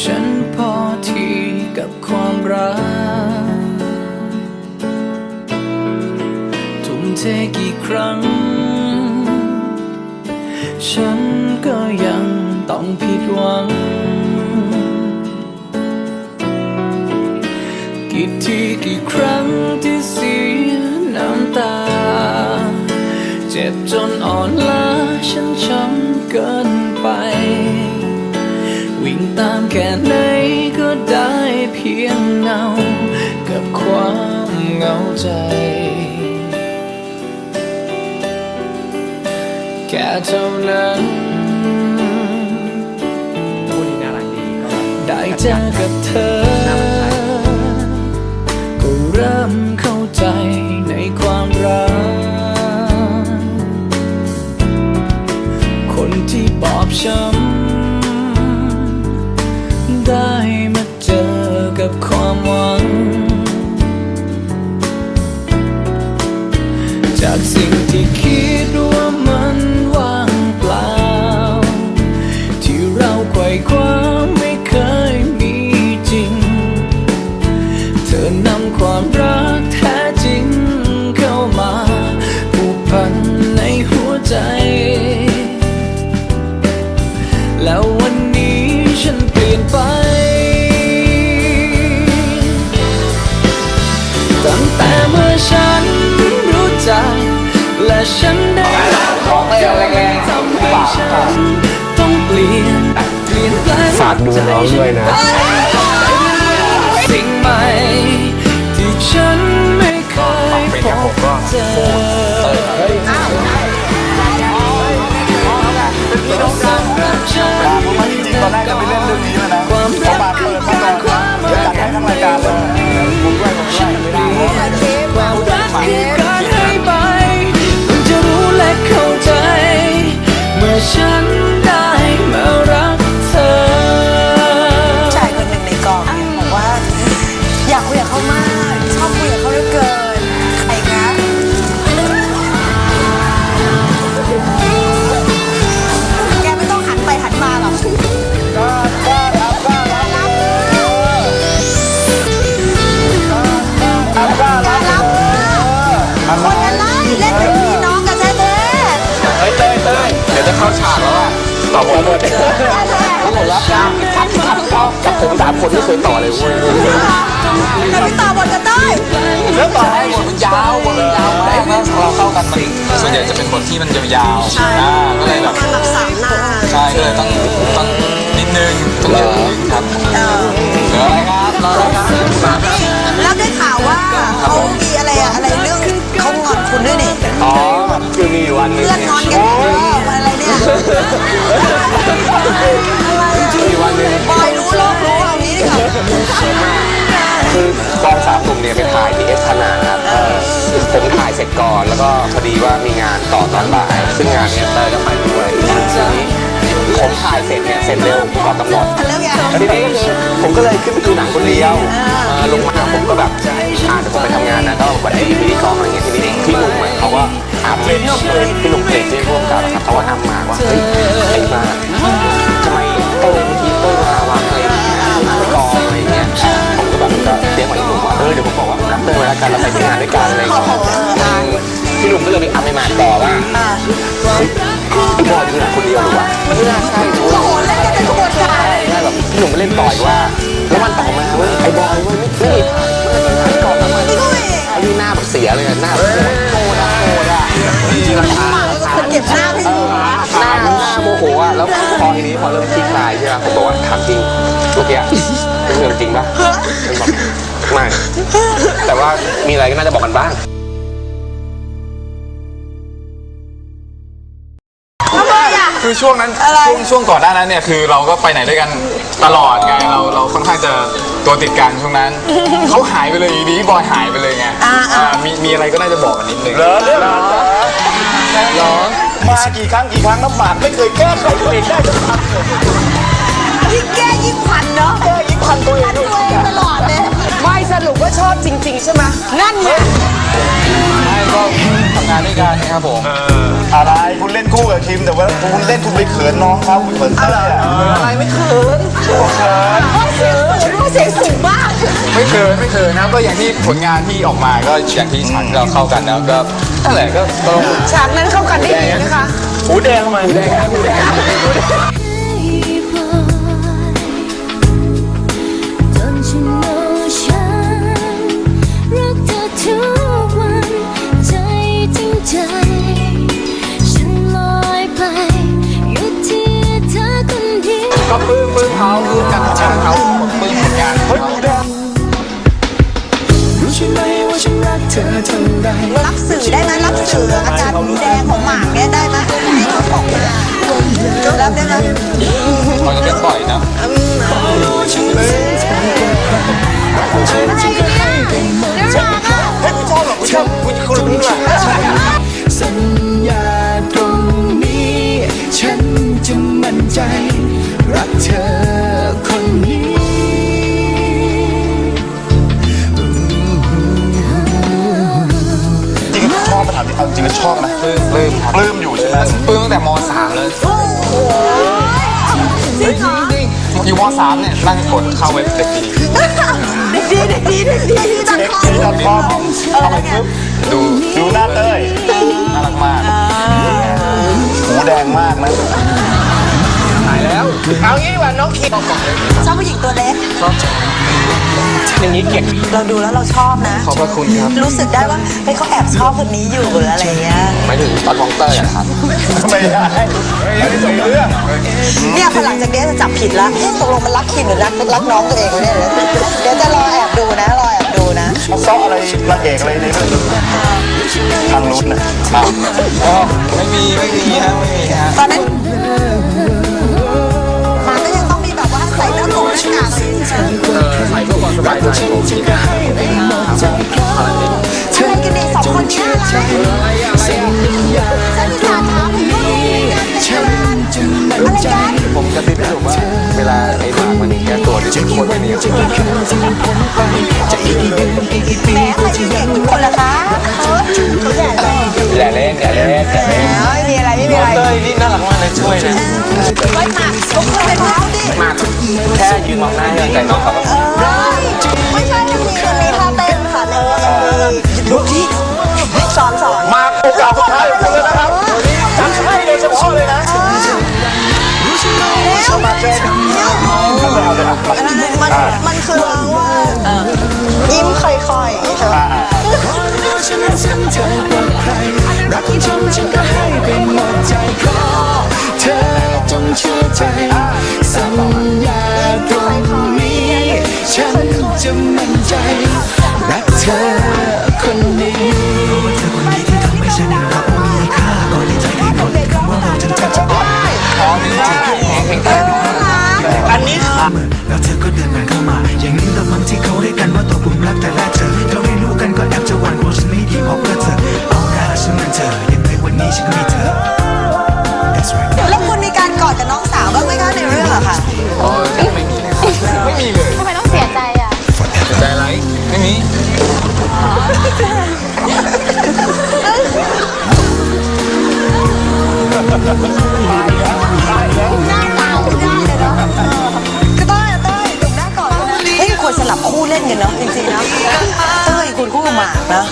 ฉันพอที่กับความรัก ทุ่มเทกี่ครั้ง ฉันก็ยังต้องผิดหวัง กี่ทีกี่ครั้งที่เสียน้ำตา เจ็บจนอ่อนล้าฉันช้ำเกินไป ตามแค่ไหนก็ได้เพียงเงา กับความเหงาใจ แค่เท่านั้นคู่นี้น่ารักดีก็ได้เจอกับเธอ ก็เริ่มเข้าใจในความรัก คนที่บอบช้ำ ฉันต้องเปลี่ยนเปลี่ยนแปลงฝากดูน้องด้วยนะ สิ่งใหม่ที่ฉันไม่เคยพบเจอสำหรับฉั เมื่ กับผมสามคนไม่เคยต่อเลยเว้ยเราไปต่อบทกันได้แล้วต่อให้บทมันยาวบทมันยาวมากพอเข้ากันมันส่วนใหญ่จะเป็นบทที่มันยาวๆอ่าก็เลยแบบสามหน้าใช่ก็เลยต้องต้องนิดนึงต้องเยอะนิดนึงครับเหลืออะไรครับรออะไรครับแล้วได้ข่าวว่าเขามีอะไรอะอะไรเรื่องเขางอนคุณด้วยนี่อ๋อคือมีอยู่วันนึงเพื่อนงอนกันอะไรเนี่ย หนึงบอยรู้รู้รู้เอางี้ดีกว่าคือกองสามกลุ่มเนี่ยไปถ่ายที่เอสพนาครับผมถ่ายเสร็จก่อนแล้วก็พอดีว่ามีงานต่อตอนบ่าย ซึ่งงานเนี้ยเตยก็ไปด้วยทีนี้ผมถ่ายเสร็จเนี่ยเสร็จเร็วก่อนกำหนดเรื่องอย่างแล้วทีนี้ผมก็เลยขึ้นไปดูหนังคนเดียวเออลงมาผมก็แบบอ่าเดี๋ยวผมไปทำงานนะก็วันที่พิธีกรอะไรเงี้ยทีนี้พี่หนุ่มอะเขาก็อัพพี่หนุ่มพี่หนุ่มเพลงที่ร่วมกับครับเขาก็อัพมาว่าเฮ้ยไอ้มาทำไมเต้ยเมื่อกี้เต้ยมาวะ กันเราไปที่งานด้วยกันอะไรอย่างเงี้ยพี่หนุ่มก็เลยไปอัพให้มาต่อว่าเฮ้ยพี่บอยดูหนังคนเดียวหรือวะไม่น่าใช่โอ้โหเล่นกันเป็นขบวนการใช่แบบพี่หนุ่มก็เล่นต่อยว่าแล้วมันต่อมาเว้ยไอ้บอยเว้ยไม่ไม่มีถ่ายก่อนทำไมนี่ก็เองไอ้นี่หน้าแบบเสียเลยอะหน้าแบบโคตรอะโคตรอะจริงๆราคาคนเก็บหน้าให้ดูนะหน้าหน้าโมโหอะแล้วพอทีนี้พอเริ่มคลี่คลายใช่ไหมผมบอกว่าถามจริงเมื่อกี้เป็นเรื่องจริงปะเป็นแบบไม่ แต่ว่ามีอะไรก็น่าจะบอกกันบ้าง ทำไมอะ คือช่วงนั้นอะไร ช่วงช่วงก่อนหน้านั้นเนี่ยคือเราก็ไปไหนด้วยกันตลอดไงเราเราค่อนข้างจะตัวติดกันช่วงนั้น เขาหายไปเลยอยู่ดีบอยหายไปเลยไงอ่ามีมีอะไรก็น่าจะบอกกันนิดนึงเหรอเรื่องเหรอเหรอมากี่ครั้งกี่ครั้งน้ำหมากไม่เคยแก้ไขตัวเองได้สักครั้งเลย ยิ่งแก้ยิ่งพันเนาะแก้ยิ่งพันตัวเองตัวเองตลอดเลยไม่สรุปว่าชอบจริง ๆ ใช่ไหมนั่นไงไม่ก็ทำงานด้วยกันนะครับผมอะไรคุณเล่นคู่กับคิมแต่ว่าคุณเล่นคุณไปเขินน้องเขาคุณเขินเต้ยอะอะไรไม่เขินเสียงสูงด้วยเสียงสูงมากไม่เคยไม่เคยนะก็อย่างที่ผลงานที่ออกมาก็อย่างที่ฉากที่เราเข้ากันแล้วก็นั่นแหละก็ก็ฉากนั้นเข้ากันได้ดีนะคะหูแดงทำไมหูแดง หมรับสื่ออาการแดงของหมากเนี่ยได้ไหมให้เขาบอกมารับได้ไหมมันก็เป็นปล่อยนะสัญญาตรงนี้ ฉันจะมั่นใจ รักเธอ ปลื้มครับปลื้มอยู่ใช่ไหมปลื้มตั้งแต่ม .3 เลยจริงจริงอยู่ม .3 เนี่ยนั่งกดเข้าเว็บเด็กดีเด็กดีเด็กดีเด็กดีที่ตัดคอที่ดอทคอมเอาไปปุ๊บดูดูหน้าเต้ยน่ารักมากหูแดงมากนะหายแล้ว เอางี้ดีกว่าน้องคิมชอบผู้หญิงตัวเล็ก อย่างนี้เก่งเราดูแล้วเราชอบนะ ขอบพระคุณครับรู้สึกได้ว่าเฮ้ยเขาแอบชอบคนนี้อยู่หรืออะไรเงี้ย หมายถึงตอนมองเตอร์นะครับ ไม่ได้ไม่ได้เรื่องเนี่ยพอหลังจากนี้จะจับผิดแล้วเอ๊ะตกลงมันรักคิมหรือรักรักน้องตัวเองวะเนี่ยเดี๋ยวจะรอแอบดูนะรอแอบดูนะ เขาซ้ออะไรนางเอกอะไรในเรื่องทางนู้นนะอ้าวก็ไม่มีไม่มีฮะไม่มีฮะตอนนั้นมัน ความสบายใจผมที่นะอะไรกันเนี่ยสองคนนี้อะไรฉันมีขาเท้าผมก็รู้อะไรกันผมจะติดให้ดูว่าเวลาไอ้หมามันแก้ตัวที่เป็นคนไม่มีจะเป็นคืนที่มันพ้นไปจะอีกกี่เดือนอีกกี่ปีแหมใครจะเก่งเหมือนคนละคะออเขาแย่เลยอย่าเล่นอย่าเล่นอย่าเล่นไม่มีอะไรไม่มีอะไรเต้ยนี่น่ารักมากเลยช่วยนะไว้หมากยกมือเป็นเท้าดิมากแค่ยืนมองหน้าให้กำลังใจน้องเขาก็ มาเจอกันเอาเลยเอาเลยอะมามันมันคือร้องว่ายิ้มค่อยๆใช่ไหมรักจนฉันก็ให้ไปหมดใจขอเธอจงเชื่อใจสัญญาตรงนี้ฉันจะมั่นใจรักเธอ เล่นกันเนาะจริงๆเนะเต้ยคุณคู่หมากนะ